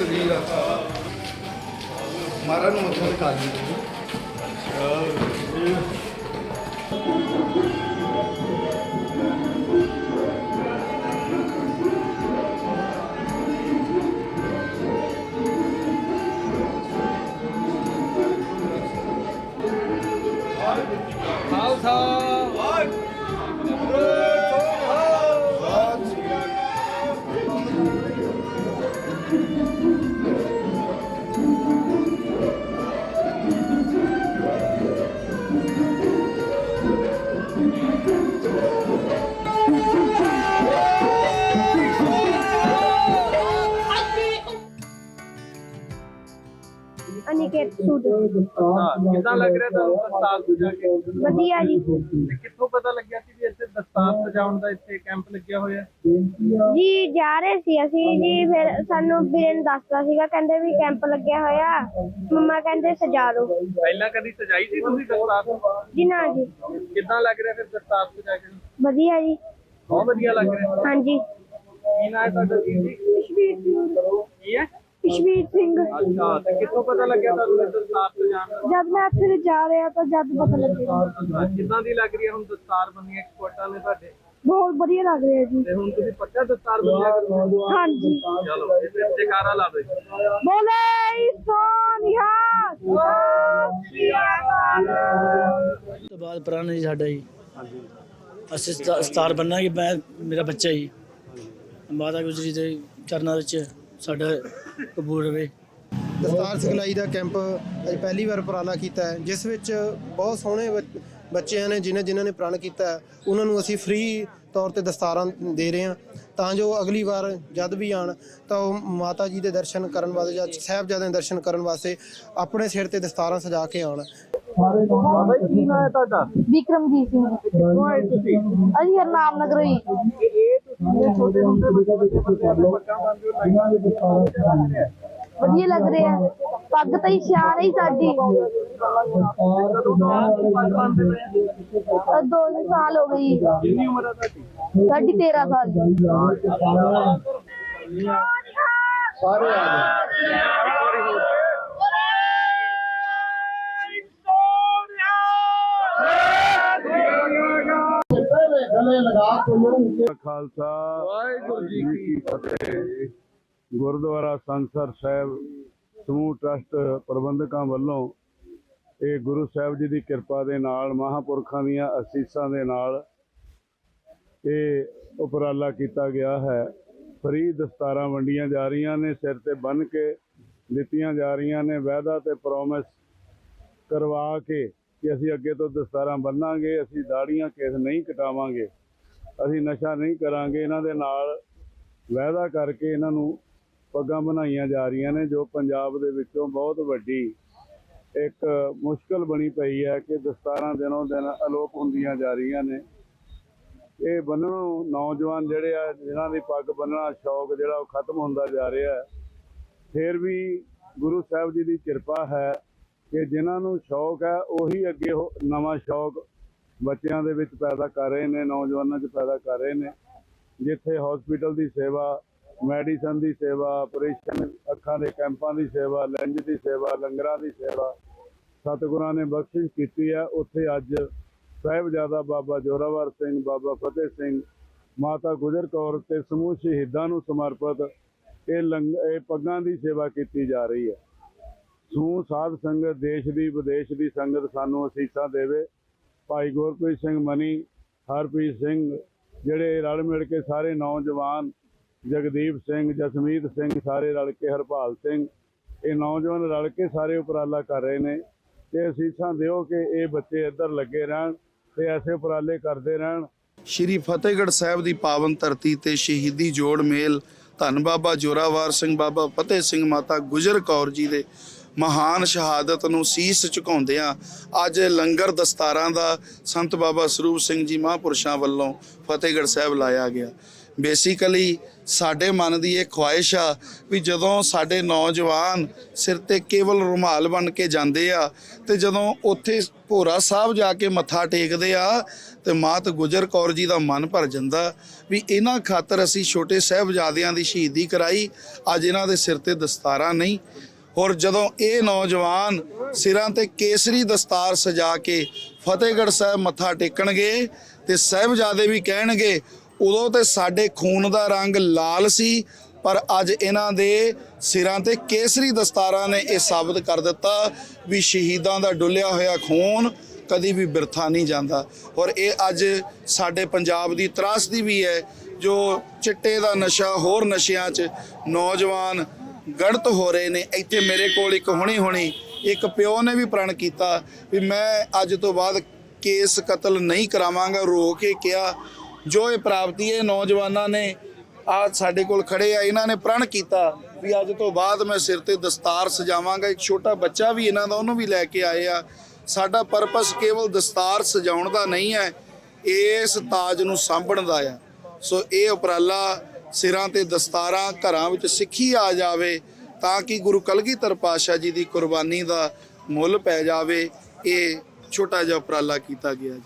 ਸਰੀਰ ਆ। ਮਾਰਨ ਨੂੰ ਮੱਥਾ ਟਿਕਾ ਲਈ। ਖਾਲਸਾ। ਅਨਿਕੇਤ ਸੂਟ ਹਾਂ ਕਿੱਦਾਂ ਲੱਗ ਰਿਹਾ ਤੁਹਾਨੂੰ ਦਸਤਾਰ ਸਜਾ ਕੇ ਵਧੀਆ ਜੀ। ਤੇ ਕਿੱਥੋਂ ਪਤਾ ਲੱਗਿਆ ਸੀ ਵੀ ਇੱਥੇ ਦਸਤਾਰ ਸਜਾਉਣ ਦਾ ਇੱਥੇ ਕੈਂਪ ਲੱਗਿਆ ਹੋਇਆ? ਜੀ ਜਾ ਰਹੇ ਸੀ ਅਸੀਂ ਜੀ ਫਿਰ ਸਾਨੂੰ ਵੀਰੇ ਨੇ ਦੱਸਤਾ ਸੀਗਾ ਕਹਿੰਦੇ ਵੀ ਕੈਂਪ ਲੱਗਿਆ ਹੋਇਆ। ਮੰਮਾ ਕਹਿੰਦੇ ਸਜਾ ਲਓ ਪਹਿਲਾਂ ਕਦੀ ਸਜਾਈ ਸੀ ਤੁਸੀਂ ਦਸਤਾਰ? ਜੀ ਨਾ ਜੀ। ਕਿੱਦਾਂ ਲੱਗ ਰਿਹਾ ਫਿਰ ਦਸਤਾਰ ਸਜਾ ਕੇ? ਵਧੀਆ ਜੀ। ਬਹੁਤ ਵਧੀਆ ਲੱਗ ਰਿਹਾ। ਹਾਂਜੀ। ਕੀ ਨਾਂ ਹੈ ਤੁਹਾਡਾ ਜੀ? ਜੀ। ਕੀ ਹੈ? ਕਸ਼ਮੀਰ ਸਿੰਘ ਅੱਛਾ ਤੇ ਕਿੱਥੋਂ ਪਤਾ ਲੱਗਿਆ ਤੁਹਾਨੂੰ ਇਹ ਦਸਤਾਰ ਸਜਾਉਣ ਦਾ ਜਦ ਮੈਂ ਇੱਥੇ ਜਾ ਰਿਹਾ ਤਾਂ ਜਦ ਪਤਾ ਲੱਗਿਆ ਅੱਛਾ, ਕਿੱਦਾਂ ਦੀ ਲੱਗ ਰਹੀ ਹੈ ਹੁਣ ਦਸਤਾਰ ਬੰਨੀ ਐਕਸਪਰਟਾਂ ਨੇ ਤੁਹਾਡੇ ਬਹੁਤ ਵਧੀਆ ਲੱਗ ਰਿਹਾ ਜੀ ਤੇ ਹੁਣ ਤੁਸੀਂ ਪੱਕਾ ਦਸਤਾਰ ਬੰਨਿਆ ਕਰੋਗੇ ਹਾਂਜੀ ਚਲੋ ਇਹ ਤੇ ਜਕਾਰਾ ਲਾ ਦਿਓ ਜੀ। ਬੋਲੇ ਸੋਨਿਆ ਉਸ ਤੋਂ ਬਾਅਦ ਪ੍ਰਾਣ ਜੀ ਸਾਡਾ ਜੀ ਅਸੀਂ ਸਤਾ- ਸਤਾਰ ਬੰਨਾਂਗੇ ਮੈਂ ਮੇਰਾ ਬੱਚਾ ਜੀ ਮਾਤਾ ਗੁਜਰੀ ਦੇ ਚਰਨਾਂ ਵਿੱਚ ਸਾਡਾ ਕਬੂਲ ਰਵੇ ਦਸਤਾਰ ਸਿਖਲਾਈ ਦਾ ਕੈਂਪ ਅੱਜ ਪਹਿਲੀ ਵਾਰ ਉਪਰਾਲਾ ਕੀਤਾ ਹੈ ਜਿਸ ਵਿੱਚ ਬਹੁਤ ਸੋਹਣੇ ਬੱਚ- ਬੱਚਿਆਂ ਨੇ ਜਿਨ੍ਹਾਂ ਜਿਨ੍ਹਾਂ ਨੇ ਪ੍ਰਣ ਕੀਤਾ ਉਹਨਾਂ ਨੂੰ ਅਸੀਂ ਫ੍ਰੀ ਤੌਰ ਤੇ ਦਸਤਾਰਾਂ ਦੇ ਰਹੇ ਹਾਂ। ਤਾਂ ਜੋ ਅਗਲੀ ਵਾਰ ਜਦ ਵੀ ਆਣ ਤਾਂ ਉਹ ਮਾਤਾ ਜੀ ਦੇ ਦਰਸ਼ਨ ਕਰਨ ਵਾਸਤੇ ਜਾਂ ਸਾਹਿਬਜ਼ਾਦਿਆਂ ਦੇ ਦਰਸ਼ਨ ਕਰਨ ਵਾਸਤੇ ਆਪਣੇ ਸਿਰ ਤੇ ਦਸਤਾਰਾਂ ਸਜਾ ਕੇ ਆਉਣ। ਬਾਬਾ ਜੀ ਕੀ ਨਾਂ ਹੈ ਤੁਹਾਡਾ? ਵਿਕਰਮਜੀਤ ਸਿੰਘ। ਤੁਸੀਂ? ਅਸੀਂ ਹਰਨਾਮ ਨਗਰ ਹੀ। ਤੇ ਇਹ ਵਧੀਆ ਲੱਗ ਰਿਹਾ ਪੱਗ ਤਾਂ ਹੀ ਸ਼ਾਨ ਹੀ ਸਾਡੀ? ਅਹ ਦੋ ਸਾਲ ਹੋ ਗਈ ਕਿੰਨੀ ਉਮਰ ਹੈ ਤੁਹਾਡੀ ਸਾਡੀ 13 ਸਾਲ ਸਾਰੇ ਆ ਗਏ। ਖਾਲਸਾ ਵਾਹਿਗੁਰੂ ਜੀ ਕੀ ਫਤਿਹ। ਗੁਰਦੁਆਰਾ ਸੰਸਰ ਸਾਹਿਬ ਸਮੂਹ ਟਰਸਟ ਪ੍ਰਬੰਧਕਾਂ ਵੱਲੋਂ ਇਹ ਗੁਰੂ ਸਾਹਿਬ ਜੀ ਦੀ ਕਿਰਪਾ ਦੇ ਨਾਲ ਮਹਾਪੁਰਖਾਂ ਦੀਆਂ ਅਸੀਸਾਂ ਦੇ ਨਾਲ ਇਹ ਉਪਰਾਲਾ ਕੀਤਾ ਗਿਆ ਹੈ। ਫਰੀ ਦਸਤਾਰਾਂ ਵੰਡੀਆਂ ਜਾ ਰਹੀਆਂ ਨੇ ਸਿਰ ਤੇ ਬੰਨ ਕੇ ਦਿੱਤੀਆਂ ਜਾ ਰਹੀਆਂ ਨੇ ਵਾਅਦਾ ਤੇ ਪ੍ਰੋਮਿਸ ਕਰਵਾ ਕੇ ਕਿ ਅਸੀਂ ਅੱਗੇ ਤੋਂ ਦਸਤਾਰਾਂ ਬੰਨਾਂਗੇ ਅਸੀਂ ਦਾੜੀਆਂ ਕੇਸ ਨਹੀਂ ਕਟਾਵਾਂਗੇ। ਅਸੀਂ ਨਸ਼ਾ ਨਹੀਂ ਕਰਾਂਗੇ, ਇਹਨਾਂ ਦੇ ਨਾਲ ਵਾਅਦਾ ਕਰਕੇ ਇਹਨਾਂ ਨੂੰ ਪੱਗਾਂ ਬਣਾਈਆਂ ਜਾ ਰਹੀਆਂ ਨੇ, ਜੋ ਪੰਜਾਬ ਦੇ ਵਿੱਚੋਂ ਬਹੁਤ ਵੱਡੀ ਇੱਕ ਮੁਸ਼ਕਲ ਬਣੀ ਪਈ ਹੈ ਕਿ ਦਸਤਾਰਾਂ ਦਿਨੋਂ ਦਿਨ ਅਲੋਪ ਹੁੰਦੀਆਂ ਜਾ ਰਹੀਆਂ ਨੇ। ਇਹ ਬੰਨਣੋਂ ਨੌਜਵਾਨ ਜਿਹੜੇ ਆ, ਜਿਨ੍ਹਾਂ ਦੀ ਪੱਗ ਬੰਨਣਾ ਸ਼ੌਕ ਜਿਹੜਾ ਉਹ ਖਤਮ ਹੁੰਦਾ ਜਾ ਰਿਹਾ ਹੈ, ਫਿਰ ਵੀ ਗੁਰੂ ਸਾਹਿਬ ਜੀ ਦੀ ਕਿਰਪਾ ਹੈ ਕਿ ਜਿਨ੍ਹਾਂ ਨੂੰ ਸ਼ੌਕ ਹੈ, ਉਹੀ ਅੱਗੇ ਉਹ ਨਵਾਂ ਸ਼ੌਕ ਬੱਚਿਆਂ ਦੇ ਵਿੱਚ ਪੈਦਾ ਕਰ ਰਹੇ ਨੇ, ਨੌਜਵਾਨਾਂ 'ਚ ਪੈਦਾ ਕਰ ਰਹੇ ਨੇ। ਜਿੱਥੇ ਹਸਪੀਟਲ ਦੀ ਸੇਵਾ ਮੈਡੀਸਨ ਦੀ ਸੇਵਾ ਆਪਰੇਸ਼ਨ ਅੱਖਾਂ ਦੇ ਕੈਂਪਾਂ ਦੀ ਸੇਵਾ ਲੈਂਜ ਦੀ ਸੇਵਾ, ਲੰਗਰਾਂ ਦੀ ਸੇਵਾ, ਸਤਿਗੁਰਾਂ ਨੇ ਬਖਸ਼ਿਸ਼ ਕੀਤੀ ਹੈ। ਉੱਥੇ ਅੱਜ ਸਾਹਿਬਜ਼ਾਦਾ ਬਾਬਾ ਜੋਰਾਵਰ ਸਿੰਘ, ਬਾਬਾ ਫਤਿਹ ਸਿੰਘ, ਮਾਤਾ ਗੁਜਰ ਕੌਰ ਤੇ ਸਮੂਹ ਸ਼ਹੀਦਾਂ ਨੂੰ ਸਮਰਪਿਤ ਇਹ ਲੰਗ, ਇਹ ਪੱਗਾਂ ਦੀ ਸੇਵਾ ਕੀਤੀ ਜਾ ਰਹੀ ਹੈ। ਸਮੂਹ ਸਾਧ ਸੰਗਤ, ਦੇਸ਼ ਦੀ, ਵਿਦੇਸ਼ ਦੀ ਸੰਗਤ ਸਾਨੂੰ ਅਸੀਸਾਂ ਦੇਵੇ। ਭਾਈ ਗੁਰਪ੍ਰੀਤ ਸਿੰਘ ਮਨੀ, ਹਰਪ੍ਰੀਤ ਸਿੰਘ, ਜਿਹੜੇ ਰਲ ਮਿਲ ਕੇ ਸਾਰੇ ਨੌਜਵਾਨ ਜਗਦੀਪ ਸਿੰਘ, ਜਸਮੀਤ ਸਿੰਘ, ਸਾਰੇ ਰਲ ਕੇ ਹਰਪਾਲ ਸਿੰਘ, ਇਹ ਨੌਜਵਾਨ ਰਲ ਕੇ ਸਾਰੇ ਉਪਰਾਲਾ ਕਰ ਰਹੇ ਨੇ ਤੇ ਅਸੀਸਾਂ ਦਿਓ ਕਿ ਇਹ ਬੱਚੇ ਇੱਧਰ ਲੱਗੇ ਰਹਿਣ ਤੇ ਐਸੇ ਉਪਰਾਲੇ ਕਰਦੇ ਰਹਿਣ। ਸ਼੍ਰੀ ਫਤਿਹਗੜ੍ਹ ਸਾਹਿਬ ਦੀ ਪਾਵਨ ਧਰਤੀ ਤੇ ਸ਼ਹੀਦੀ ਜੋੜ ਮੇਲ। ਧੰਨ ਬਾਬਾ ਜੋਰਾਵਰ ਸਿੰਘ, ਬਾਬਾ ਫਤਿਹ ਸਿੰਘ ਮਾਤਾ ਗੁਜਰ ਕੌਰ ਜੀ ਦੇ ਮਹਾਨ ਸ਼ਹਾਦਤ ਨੂੰ ਸੀਸ ਝੁਕਾਉਂਦਿਆਂ ਅੱਜ ਲੰਗਰ ਦਸਤਾਰਾਂ ਦਾ ਸੰਤ ਬਾਬਾ ਸਰੂਪ ਸਿੰਘ ਜੀ ਮਹਾਂਪੁਰਸ਼ਾਂ ਵੱਲੋਂ ਫਤਿਹਗੜ੍ਹ ਸਾਹਿਬ ਲਾਇਆ ਗਿਆ। ਬੇਸਿਕਲੀ ਸਾਡੇ ਮਨ ਦੀ ਇਹ ਖੁਆਇਸ਼ ਆ ਵੀ ਜਦੋਂ ਸਾਡੇ ਨੌਜਵਾਨ ਸਿਰ ਤੇ ਕੇਵਲ ਰੁਮਾਲ ਬਣ ਕੇ ਜਾਂਦੇ ਆ ਤੇ ਜਦੋਂ ਉੱਥੇ ਭੋਰਾ ਸਾਹਿਬ ਜਾ ਕੇ ਮੱਥਾ ਟੇਕਦੇ ਆ ਤੇ ਮਾਤ ਗੁਜਰ ਕੌਰ ਜੀ ਦਾ ਮਨ ਭਰ ਜਾਂਦਾ ਵੀ ਇਹਨਾਂ ਖਾਤਰ ਅਸੀਂ ਛੋਟੇ ਸਾਹਿਬਜ਼ਾਦਿਆਂ ਦੀ ਸ਼ਹੀਦੀ ਕਰਾਈ, ਅੱਜ ਇਹਨਾਂ ਦੇ ਸਿਰ ਤੇ ਦਸਤਾਰਾਂ ਨਹੀਂ। ਔਰ ਜਦੋਂ ਇਹ ਨੌਜਵਾਨ ਸਿਰਾਂ ਤੇ ਕੇਸਰੀ ਦਸਤਾਰ ਸਜਾ ਕੇ ਫਤਿਹਗੜ੍ਹ ਸਾਹਿਬ ਮੱਥਾ ਟੇਕਣਗੇ ਤੇ ਸਾਹਿਬਜ਼ਾਦੇ ਵੀ ਕਹਿਣਗੇ, ਉਦੋਂ ਤੇ ਸਾਡੇ ਖੂਨ ਦਾ ਰੰਗ ਲਾਲ ਸੀ, ਪਰ ਅੱਜ ਇਹਨਾਂ ਦੇ ਸਿਰਾਂ ਤੇ ਕੇਸਰੀ ਦਸਤਾਰਾਂ ਨੇ ਇਹ ਸਾਬਤ ਕਰ ਦਿੱਤਾ ਵੀ ਸ਼ਹੀਦਾਂ ਦਾ ਡੁੱਲਿਆ ਹੋਇਆ ਖੂਨ ਕਦੀ ਵੀ ਬਿਰਥਾ ਨਹੀਂ ਜਾਂਦਾ। ਔਰ ਇਹ ਅੱਜ ਸਾਡੇ ਪੰਜਾਬ ਦੀ ਤਰਾਸਦੀ ਵੀ ਹੈ, ਜੋ ਚਿੱਟੇ ਦਾ ਨਸ਼ਾ ਹੋਰ ਨਸ਼ਿਆਂ 'ਚ ਨੌਜਵਾਨ ਗੜਤ ਹੋ ਰਹੇ ਨੇ, ਇੱਥੇ ਮੇਰੇ ਕੋਲ ਇੱਕ ਹੁਣੀ ਹੁਣੀ ਇੱਕ ਪਿਓ ਨੇ ਵੀ ਪ੍ਰਣ ਕੀਤਾ ਵੀ ਮੈਂ ਅੱਜ ਤੋਂ ਬਾਅਦ ਕੇਸ ਕਤਲ ਨਹੀਂ ਕਰਾਵਾਂਗਾ, ਰੋ ਕੇ ਕਿਹਾ। ਜੋ ਇਹ ਪ੍ਰਾਪਤੀ ਹੈ, ਨੌਜਵਾਨਾਂ ਨੇ ਆ ਸਾਡੇ ਕੋਲ ਖੜੇ ਆ, ਇਹਨਾਂ ਨੇ ਪ੍ਰਣ ਕੀਤਾ ਵੀ ਅੱਜ ਤੋਂ ਬਾਅਦ ਮੈਂ ਸਿਰ ਤੇ ਦਸਤਾਰ ਸਜਾਵਾਂਗਾ। ਇੱਕ ਛੋਟਾ ਬੱਚਾ ਵੀ ਇਹਨਾਂ ਦਾ, ਉਹਨੂੰ ਵੀ ਲੈ ਕੇ ਆਏ ਆ। ਸਾਡਾ ਪਰਪਸ ਕੇਵਲ ਦਸਤਾਰ ਸਜਾਉਣ ਦਾ ਨਹੀਂ ਹੈ, ਇਸ ਤਾਜ ਨੂੰ ਸਾਂਭਣ ਦਾ ਆ। ਸੋ ਇਹ ਉਪਰਾਲਾ ਸਿਰਾਂ ਤੇ ਦਸਤਾਰਾਂ ਘਰਾਂ ਵਿੱਚ ਸਿੱਖੀ ਆ ਜਾਵੇ ਤਾਂ ਕਿ ਗੁਰੂ ਕਲਗੀਧਰ ਪਾਤਸ਼ਾਹ ਜੀ ਦੀ ਕੁਰਬਾਨੀ ਦਾ ਮੁੱਲ ਪੈ ਜਾਵੇ, ਇਹ ਛੋਟਾ ਜਿਹਾ ਉਪਰਾਲਾ ਕੀਤਾ ਗਿਆ ਜੀ।